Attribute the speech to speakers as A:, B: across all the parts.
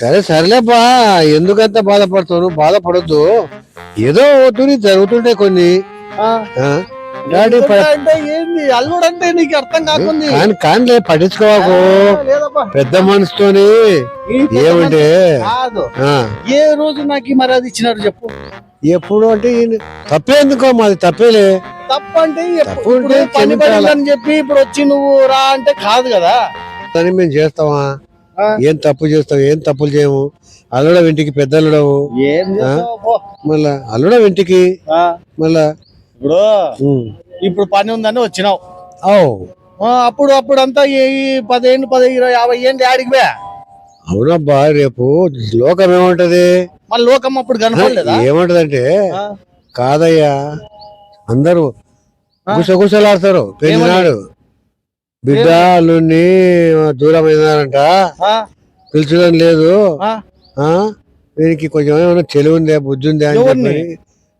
A: సరే సరేలేపా ఎందుకంత బాధపడుతావు నువ్వు బాధపడొద్దు. ఏదో అవుతుంది జరుగుతుంటాయి కొన్ని? డాడీ
B: ఏంది? అల్లుడు అంటే నీకు అర్థం కాకుంది.
A: కాని పట్టించుకోవాకు. పెద్ద మనసుతోని ఏమంటే
B: ఏ రోజు నాకు ఈ మర్యాద ఇచ్చినారు చెప్పు.
A: ఎప్పుడు అంటే ఈయన- తప్పే ఎందుకో మాది తప్పేలే.
B: తప్పు అంటే ఎప్పు-
A: తప్పు అంటే
B: ఇప్పుడు పని? పడిందని చెప్పి ఇప్పుడు వచ్చి నువ్వు రా అంటే కాదు కదా.
A: కానీ మేము చేస్తావా. ఏం తప్పు చేస్తావు? ఏం తప్పులు చేయము అల్లుడ ఇంటికి పెద్ద అల్లుడవు. మళ్ళా అల్లుడ ఇంటికి? మళ్ళా?
B: ఇప్పుడు. ఇప్పుడు పని ఉందని వచ్చినావు. అప్పుడు అప్పుడు అంతా ఈ పదిహేను పదిహేను ఇరవై యాభై ఏంటి ఆడికి పోయా
A: అవునబ్బా రేపు లోకం ఏమంటది?
B: మళ్ళీ లోకం అప్పుడు కనపడలేదా?
A: ఏమంటదంటే
B: ఆ,
A: కాదయ్యా అందరూ? గుసగుసలాడతారు పెళ్ళినాడు బిడ్డ అల్లుడిని దూరం అయినారంట. పిలిచడం లేదు. దీనికి కొంచెం ఏమైనా చెలి ఉందే బుద్ధి ఉందే అని? చెప్పి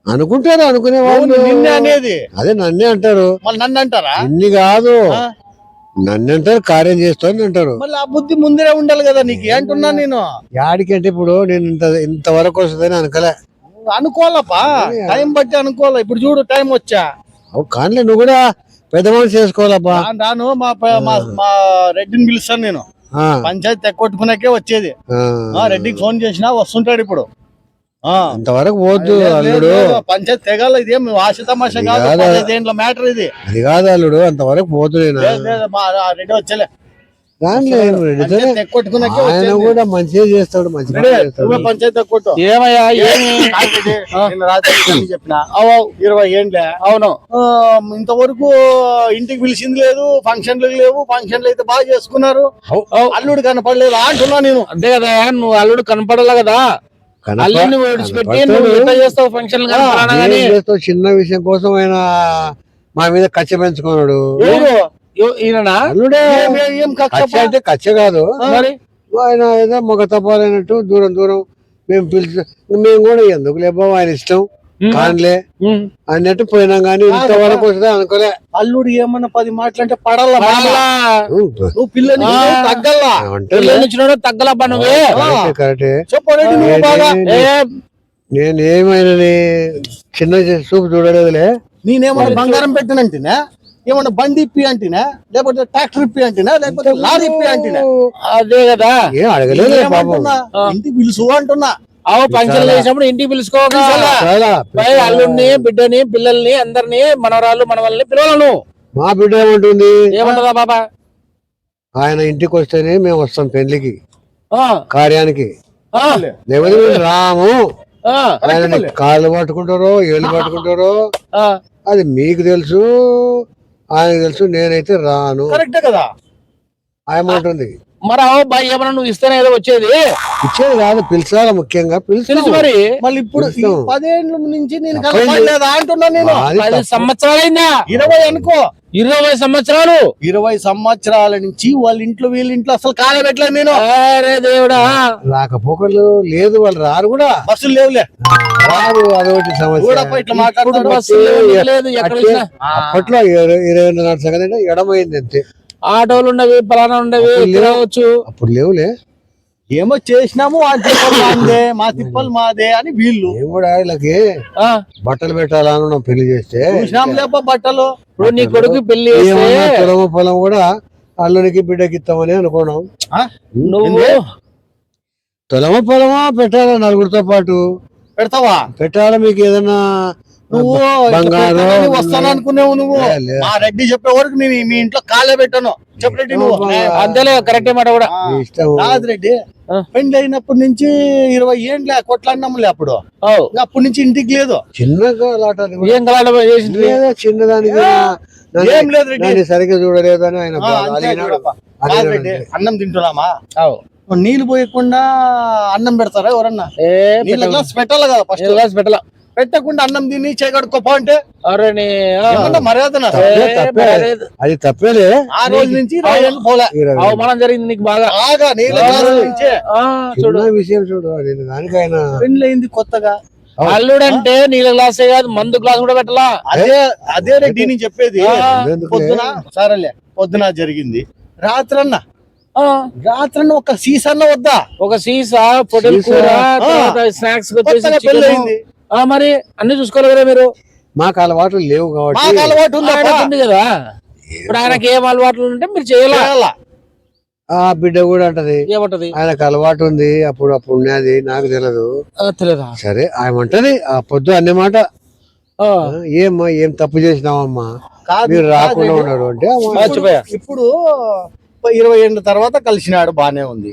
A: అనుకుంటారు అనుకునే వాళ్ళు.
B: అనేది?
A: అదే నన్నే అంటారు.
B: నన్ను అంటారా?
A: ఇన్ని కాదు. నన్ను అంటారు కార్యం చేస్తాను అంటారు.
B: ఆ బుద్ధి ముందరే ఉండాలి కదా నీకు. ఏంటున్నా నేను.
A: యాడికంటే ఇప్పుడు నేను ఇంత ఇంతవరకు వస్తుందని అనుకోలే.
B: అనుకోవాలపా టైం బట్టి అనుకోవాలా. ఇప్పుడు చూడు టైం వచ్చా.
A: అవు కానిలే నువ్వు కూడా పెద్ద మనిషి చేసుకోవాలబ్బా
B: రాను మా మా రెడ్డిని పిలుస్తాను నేను. పంచాయతీ తెక్కొట్టుకున్నాకే వచ్చేది. రెడ్డికి ఫోన్ చేసినా వస్తుంటాడు ఇప్పుడు. ఆ.
A: అంతవరకు పోద్దు అల్లుడు.
B: పంచాయతీ తెగాల ఇదేం ఆశ తమాషా కాదు. మ్యాటర్ ఇది?
A: అది కాదు అల్లుడు అంతవరకు పోతు నేను.
B: రెడ్డి వచ్చేలే.
A: ఆయన కూడా మంచిగా చేస్తాడు మంచిగా
C: ఏమయ్యా
B: చెప్పిన. ఇరవై ఏండ్లే.
C: అవును.
B: ఇంతవరకు ఇంటికి పిలిచింది లేదు ఫంక్షన్లు లేవు ఫంక్షన్లు అయితే బాగా చేసుకున్నారు. అల్లుడు కనపడలేదు అంటున్నా నేను.
C: అంతే కదా నువ్వు అల్లుడు కనపడాలి కదా? అల్లుడిని విడిచిపెట్టి. నువ్వు చేస్తావు ఫంక్షన్
A: చిన్న విషయం కోసం ఆయన మా మీద కచ్చ పెంచుకున్నాడు.
B: కక్ష
A: కచ్చ కాదు.
C: మరి
A: ఆయన ఏదో మొగ తప్పాలన్నట్టు దూరం దూరం మేము పిలిచి మేము కూడా ఎందుకు లేబో ఆయన ఇష్టం. కానిలే. అన్నట్టు పోయినాం కానీ ఇంతవరకు వస్తే అనుకోలే.
B: అల్లుడు ఏమన్నా పది నువ్వు పిల్లని. తగ్గల్లా.
A: అంటే
C: పిల్లలు ఇచ్చినోడు తగ్గలబ్బా నువ్వే.
A: కరెక్టే, కరెక్టే
B: చెప్పండి నువ్వు బాగా.
A: నే-
C: ఏ,
A: నేను ఏమైనా చిన్న చూపు చూడలేదులే.
B: నేనేమన్నా బంగారం పెట్టినంటినా? ఏమన్నా బండి ఇప్పి అంటినా? లేకపోతే ట్రాక్టర్ ఇప్పి అంటినా? లేకపోతే లారీ ఇప్పి అంటినా?
C: అదే కదా.
A: ఏం అడగలేదు?
B: ఇంటికి పిలుసు అంటున్నా.
C: అవు ఫంక్షన్ చేసినప్పుడు ఇంటికి పిలుచుకోగా అల్లుడిని బిడ్డని పిల్లల్ని అందరిని మనవరాళ్ళు మనవల్ని పిలవలను.
A: మా బిడ్డ ఏమంటుంది?
C: ఏమంటదా బాబా?
A: ఆయన ఇంటికి వస్తేనే మేము వస్తాం పెళ్ళికి
C: ఆ,
A: కార్యానికి.
C: ఆ,
A: లేకపోతే మేము రాము. ఆయన కాళ్ళు పట్టుకుంటారో ఏళ్ళు పట్టుకుంటారో. అది మీకు తెలుసు. ఆయనకు తెలుసు నేనైతే రాను.
B: కరెక్టే కదా?
A: ఆయమంటుంది
C: మరి బాయ్ ఏమన్నా నువ్వు ఇస్తేనే ఏదో వచ్చేది?
A: ఇచ్చేది కాదు పిలిచాలి ముఖ్యంగా పిలిచి
C: మరి.
B: మళ్ళీ ఇప్పుడు. పదేళ్ళ నుంచి నేను. కనపడలేదా అంటున్నా నేను?
C: పది సంవత్సరాలైందా?
B: ఇరవై అనుకో.
C: ఇరవై సంవత్సరాలు?
B: ఇరవై సంవత్సరాల నుంచి వాళ్ళ ఇంట్లో వీళ్ళ ఇంట్లో అసలు కాలే పెట్టలేదు నేను.
C: అరే దేవుడా.
A: రాకపోకలు లేదు వాళ్ళు రారు కూడా.
B: బస్సులు లేవులే.
A: రారు అదొకటి సమస్య.
C: చూసినా
A: అప్పట్లో ఇరవై నాలుగు సంగతి ఎడమైంది అంతే.
C: ఆటోలు ఉండవి పలానా ఉండవి. తిరగవచ్చు.
A: అప్పుడు లేవులే.
B: ఏమో చేసినాము ఆ తిప్పలు మాదే మా తిప్పలు మాదే అని వీళ్ళు.
A: మేము కూడా వీళ్ళకి?
C: ఆ,
A: బట్టలు పెట్టాలని పెళ్ళి చేస్తే.
B: చూసినాం లేప బట్టలు.
C: ఇప్పుడు నీ కొడుకు
A: పెళ్ళి పొలము పొలం కూడా అల్లునికి బిడ్డకి ఇస్తామని అనుకున్నాం.
B: ఆ?
C: నువ్వు
A: తొలమ పొలమా పెట్టాలా నలుగురితో పాటు?
B: పెడతావా?
A: పెట్టాలా మీకు ఏదన్నా
B: నువ్వు వస్తాను అనుకునేవు నువ్వు. మా రెడ్డి చెప్పే వరకు నేను మీ ఇంట్లో కాలే పెట్టాను. చెప్పు రెడ్డి నువ్వు.
C: అంతేలే కరెక్టే మాట కూడా.
B: కాదు రెడ్డి. అయినప్పటి నుంచి ఇరవై ఏండ్లే కొట్లాడినాములే అప్పుడు. అప్పటి నుంచి ఇంటికి లేదు.
A: కూడా.
C: ఏం
A: చిన్నదానికి
B: ఏం లేదు రెడ్డి.
A: సరిగ్గా చూడలేదు అని ఆయన.
B: అన్నం తింటున్నామా. నీళ్ళు పోయకుండా అన్నం పెడతారా ఎవరన్నా?
C: ఏ
B: నీళ్ళ గ్లాస్ పెట్టాలి కదా ఫస్ట్
C: గ్లాస్ పెట్టాల.
B: పెట్టకుండా అన్నం తిని చేయగడుకోపో అంటే.
C: మర్యాద.
A: అది తప్పేలే.
B: ఆ రోజు నుంచి.
C: అవమానం జరిగింది నీకు బాగా.
B: బాగా నీళ్ళ గ్లాస్ నుంచే.
C: ఆ, చూడు.
A: చిన్న విషయం చూడు నేను దానికి ఆయన
B: పెళ్ళి అయింది కొత్తగా
C: అల్లుడంటే నీళ్ళ గ్లాసే కాదు మందు గ్లాస్ కూడా పెట్టాలా?
B: అదే అదే రెడ్డి నేను చెప్పేది? పొద్దున సరేలే పొద్దున జరిగింది. రాత్రన్న.
C: ఆ,
B: రాత్రి ఒక సీసన్ వద్దా?
C: ఒక సీసా పొటల్
A: సీసా.
C: కూర
B: ఆ.
C: తర్వాత స్నాక్స్
B: కొత్తగా పెళ్ళి అయింది
C: మరి అన్ని చూసుకోవాలి కదా మీరు?
A: మాకు అలవాట్లు లేవు
B: మాకు
A: కాబట్టి
B: అలవాటు ఉందా
C: ఆయనకు ఉంది కదా? ఇప్పుడు ఆయనకి ఏం అలవాట్లు ఉంటే మీరు చేయాలా?
A: ఆ బిడ్డ కూడా అంటది.
C: ఏమంటది?
A: ఆయనకు అలవాటు ఉంది. అప్పుడు అప్పుడు ఉన్నది. నాకు తెలియదు
C: ఆ, తెలియదా
A: సరే ఆయన అంటది. ఆ పొద్దు అనే మాట.
C: ఆ,
A: ఆ, ఏమ్మా ఏం తప్పు చేసినావమ్మా?
B: కాదు,
A: మీరు రాకుండా
B: కాదు.
A: ఉన్నారు అంటే.
C: మర్చిపోయా.
B: ఇప్పుడు ఇరవై ఏళ్ళ తర్వాత కలిసినాడు బానే ఉంది.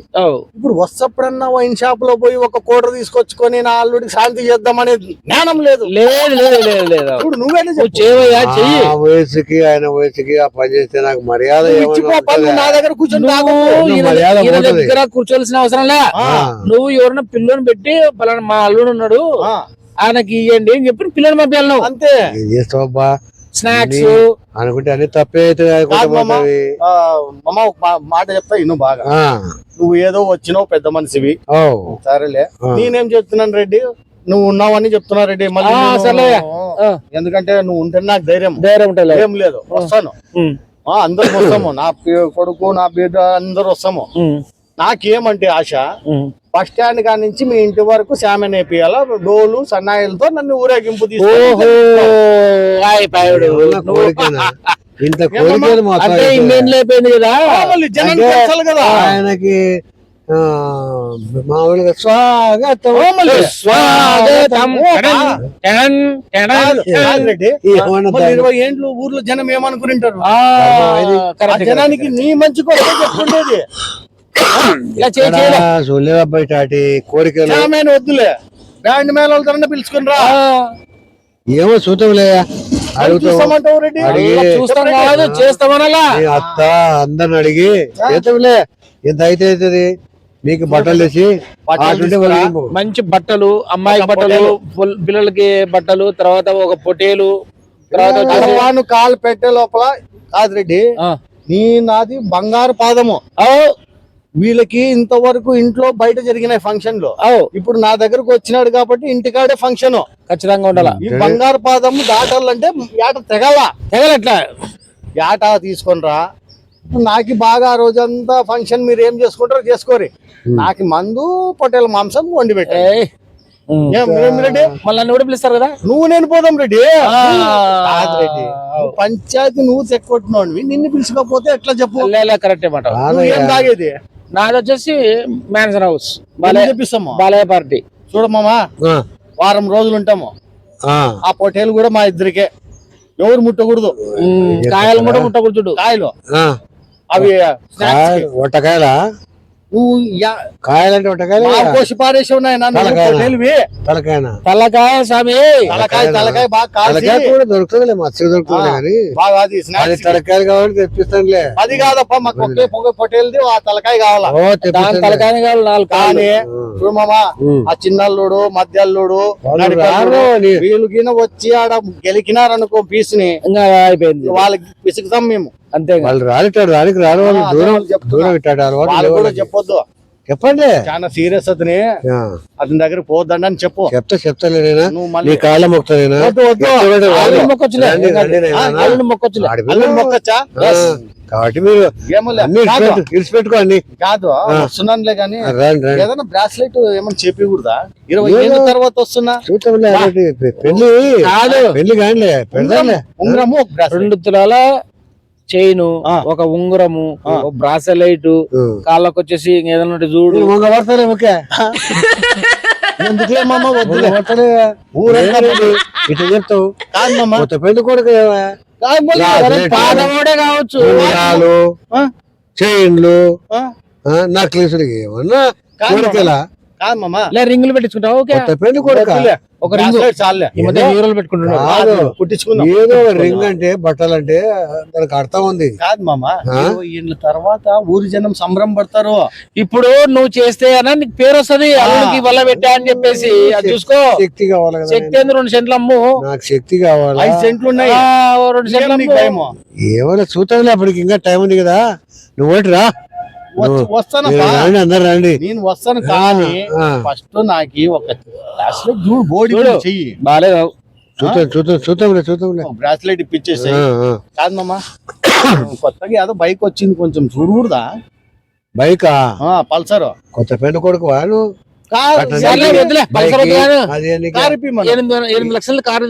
B: ఇప్పుడు వస్తప్పుడన్నా వైన్ షాప్లో పోయి ఒక కోటర్ తీసుకొచ్చుకొని నా అల్లుడికి శాంతి చేద్దామనే జ్ఞానం లేదు.
C: లేదు లేదు లేదు లేదు.
B: ఇప్పుడు నువ్వేనే
C: చెయ్యి
A: ఆ వయసుకి ఆయన వయసుకి ఆ పని చేస్తే నాకు మర్యాద ఏమన్నా ఉంటుందా?
B: నా దగ్గర కూర్చొని
C: నువ్వు
B: తాగొద్దు.
C: ఈయన
A: మర్యాద
C: ఈయన
A: పోతది.
C: దగ్గర కూర్చోవలసిన అవసరం లే.
B: ఆ,
C: నువ్వు ఎవరైనా పిల్లని పెట్టి పలానా మా అల్లుడు ఉన్నాడు
B: ఆ,
C: ఆయనకి ఇవ్వండి అని చెప్పి పిల్లని పంపించాలి నువ్వు.
B: అంతే.
A: ఏం చేస్తావబ్బా?
C: స్నాక్స్
A: అనుకుంటే అన్ని తప్పే అవుతుంది అనుకుంటే
B: కాదు మామ.
A: పోతది.
B: ఆ, మామ ఒక మా- మాట చెప్తా ఇను బాగా. నువ్వు ఏదో వచ్చినావు పెద్ద మనిషివి. సరేలే. నేనేం చెప్తున్నాను రెడ్డి? నువ్వు ఉన్నావని చెప్తున్నా రెడ్డి. మళ్ళీ. ఎందుకంటే నువ్వు ఉంటే నాకు ధైర్యం.
C: ధైర్యం
B: ఏం లేదు. వస్తాను. అందరం వస్తాము. నా కొడుకు నా బిడ్డ అందరు వస్తాము. నాకేమంటే ఆశ. బస్ స్టాండ్ కాడి నుంచి మీ ఇంటి వరకు శామెన్ వేపియాల? డోలు సన్నాయిలతో నన్ను ఊరేగింపు?
A: ఇంత
C: అంటే ఇన్నేళ్ళు అయిపోయింది కదా?
B: ఆ, మళ్ళీ జనం
A: అంటే
B: తెలుసాలి కదా.
A: ఆయనకి మామూలుగా స్వాగతం.
C: స్వాగతం.
B: ఇరవై ఏండ్లు ఊర్లో జనం ఏమనుకుంటారు జనానికి నీ మంచి కొరకే చెప్పుండేది.
C: ఇలా చేయి,
A: ఇక్కడ
C: చేయలే.
A: చూడలేదా బయట అటు కోరికలు.
B: వద్దులే. బ్యాండ్ మేళాలతో పిలుచుకుని రా.
A: ఏమో చూద్దాంలే. అత్త అందరిని అడిగి చేద్దాంలే. ఎంత అయితే అవుతుంది మీకు బట్టలు తెచ్చి.
C: మంచి బట్టలు అమ్మాయి బట్టలు పిల్లలకి బట్టలు తర్వాత ఒక పొటేలు తర్వాత
B: కాలు పెట్టే లోపల కాదు రెడ్డి. నీ నాది బంగారు పాదము.
C: ఓ,
B: వీళ్ళకి ఇంతవరకు ఇంట్లో బయట జరిగిన
C: ఫంక్షన్లో.
B: ఇప్పుడు నా దగ్గరకు వచ్చినాడు కాబట్టి ఇంటికాడే ఫంక్షన్
C: ఖచ్చితంగా ఉండాల?
B: ఈ బంగారు పాదము దాటాలంటే ఏట తెగల.
C: తెగలట్లా
B: ఏట తీసుకొని రా నాకు బాగా ఆ రోజంతా ఫంక్షన్ మీరు ఏం చేసుకుంటారో చేసుకోరి. నాకు మందు పొట్టేల మాంసం వండి పెట్టా
C: మళ్ళీ నన్ను కూడా పిలుస్తారు కదా?
B: నువ్వు నేను పోదాం రెడ్డి. రెడ్డి. పంచాయతీ నువ్వు చెక్కొట్టినోడివి నిన్ను పిలుచుకోకపోతే ఎట్లా చెప్పు?
C: కరెక్టే మాట.
B: నువ్వు తాగేది?
C: నాది వచ్చేసి మ్యాన్సన్ హౌస్
B: బాలే
C: బాలయ్య పార్టీ.
B: చూడమ్మా
A: ఆ,
B: వారం రోజులు ఉంటాము.
A: ఆ,
B: పొట్టేలు కూడా మా ఇద్దరికే. ఎవరు ముట్టకూడదు.
C: కాయలు కూడా ముట్టకూడదు
B: కాయలు.
A: ఆ.
B: అవి
A: ఒట్టకాయలా
B: నువ్వు
A: కాయలంటే
B: కోసి
A: తలకాయనా?
C: తలకాయ స్వామి.
B: తలకాయ తలకాయ బాగా
A: తలకాయ కూడా దొరుకుతుందిలే మచ్చగా దొరుకుతుంది కానీ.
B: బాగా అది
A: అది
B: స్నాక్స్
A: తలకాయలు కాబట్టి తెప్పిస్తానులే.
B: అది కాదప్ప మాకు పొగ ఆ తలకాయ కావాలా.
C: తలకాయ కావాలి నాలుగు
B: కానీ. ఆ. చిన్నల్లుడు మధ్యల్లుడు
A: వాళ్ళు
B: నడిపల్లుడు,
A: రారు నీ-
B: వీళ్ళు గిన వచ్చి ఆడ గెలికినారనుకో పీసుని
C: ఇంకా అయిపోయింది.
B: వాళ్ళకి పిసుకుతాం మేము.
C: అంతే.
A: వాళ్ళు రాలిటాడు రానికి రాని వాళ్ళు దూరం ఇట్టాడు అలవాటు
B: కూడా. చెప్పొద్దు.
A: చెప్పండి.
B: చాలా సీరియస్ అతని. అతని దగ్గర పోద్దండి అని చెప్పు.
A: చెప్తా చెప్తాలే నేనా
B: నువ్వు
A: నీ
B: మళ్ళీ
A: కాళ్ళ మొక్కుతానేనా
B: వద్దు వద్దు.
A: ఎత్తుబడి రాదు.
C: అల్లుడు మొక్కొచ్చులే.
A: రండి, రండి. నాయనా.
C: ఆ, అల్లుడు మొక్కొచ్చులే.
A: ఆడి
B: అల్లుడు
A: పిల్లలు.
B: మొక్కచ్చా?
A: ఆ, కాబట్టి మీరు అన్ని
B: కాదు. వస్తున్నానులే కానీ
A: రండి
B: ఏదైనా బ్రాస్లెట్ ఏమైనా చెప్పకూడదా? ఇరవై. ఏళ్ళ తర్వాత వస్తున్నా.
A: పెళ్ళి పెళ్ళి పెడదాంలే
B: ఉంగరము
C: రెండు తులాల చైన్. ఒక ఉంగరము బ్రాసలైట్. కాళ్ళకి వచ్చేసి ఏదైనా చూడు.
A: ఇట్లా చెప్తావు పెళ్ళి కొడుకు
C: పాదమోడే కావచ్చు?
A: చైన్లు? నక్లీసులు ఏమన్నా
C: రింగులు పెట్టించుకుంటావు?
A: పెళ్ళి కొడుక?
B: వద్దులే.
C: ఒక రింగు
B: చాలే.
C: హీరోలు పెట్టుకుంటున్నాడు.
A: కాదు.
B: కుట్టించుకుందాం.
A: ఏదో రింగ్ అంటే బట్టలు అంటే దానికి అర్థం ఉంది.
B: కాదు మామ తర్వాత ఊరి జనం సంబరం పడతారు.
C: ఇప్పుడు నువ్వు చేస్తే అన్న నీకు పేరు వస్తది అల్లుడికి వల్ల పెట్టా అని చెప్పేసి అది చూసుకో.
A: శక్తి కావాలి
C: శక్తి ఏంది? రెండు సెంట్లు అమ్ము.
A: నాకు శక్తి కావాలా?
B: ఐదు సెంట్లు ఉన్నాయి.
C: రెండు సెంట్లు?
A: ఏమైనా చూద్దాంలే అప్పటికి ఇంకా టైం ఉంది కదా. నువ్వు ఒకటి రా.
B: వస్తానప్పా
A: రండి అందరు రండి.
B: నేను వస్తాను కానీ. ఫస్ట్ నాకు ఒక బ్రాస్లెట్ చూడు బోడి
C: చూడు.
B: చెయ్యి.
C: బాలేదు
A: చూద్దాం చూద్దాం చూద్దాంలే చూద్దాంలే.
B: బ్రాస్లెట్ ఇప్పించేసాయి.
A: ఆ, ఆ.
B: కాదు మామ కొత్తగా ఏదో బైక్ వచ్చింది కొంచెం చూడకూడదా?
A: బైకా
B: పల్సర్.
A: కొత్త పెళ్ళి కొడుకు వాడు
C: ఎనిమిది ఎనిమిది లక్షల కారు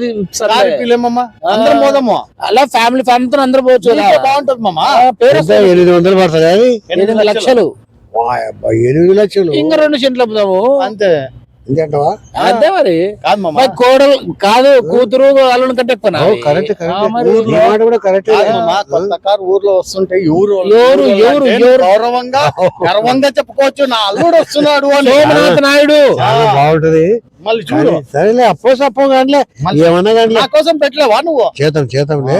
B: అందరం పోదాము.
C: అలా ఫ్యామిలీ ఫ్యామిలీ తో అందరూ పోవచ్చు అలా.
B: నీకే బాగుంటది మామ
C: ఆ, పేరు
A: ఎంత? ఎనిమిది వందలు పడుతుంది అది?
C: ఎనిమిది లక్షలు.
A: ఎనిమిది లక్షలు.
C: ఇంకా రెండు సెంట్లు అమ్ముదాము
B: అంతే.
C: అంతే మరి.
B: కాదు మామ.
C: మరి కోడలు కాదు కూతురు అల్లుని కంటే
B: ఊర్లో వస్తుంటే ఎవరు
C: ఎవరు?
B: గౌరవంగా గర్వంగా చెప్పుకోవచ్చు. నా అల్లుడు వస్తున్నాడు అని.
C: సోమనాథ్ నాయుడు.
A: బాగుంటది.
B: మళ్ళీ చూడు.
A: కానీ సరేలే అప్పో సప్పో
B: మళ్ళీ-
A: ఏమన్నా కానిలే
B: నా కోసం పెట్టలేవా నువ్వు?
A: చేతం చేతంలే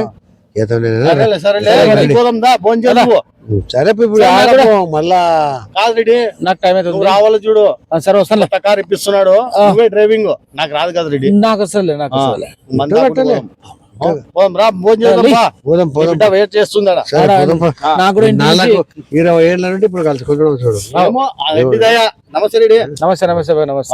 A: సరే, ఇప్పుడు మళ్ళా.
B: కాదు రెడీ.
C: నాకు టైం
B: నువ్వు
C: అవుతుంది
B: రావాలి చూడు.
C: ఆ, సరే వస్తాను
B: కొత్త కారు ఇప్పిస్తున్నాడు. నువ్వే డ్రైవింగ్. నాకు రాదు కదా రెడీ.
C: నాకు వస్తలే నాకు వస్తలే
A: ఇరవై ఏళ్ళ నుండి ఇప్పుడు కలుసుకుంటున్నాం చూడు.
B: నమస్తే రెడ్డి
C: నమస్తే నమస్తే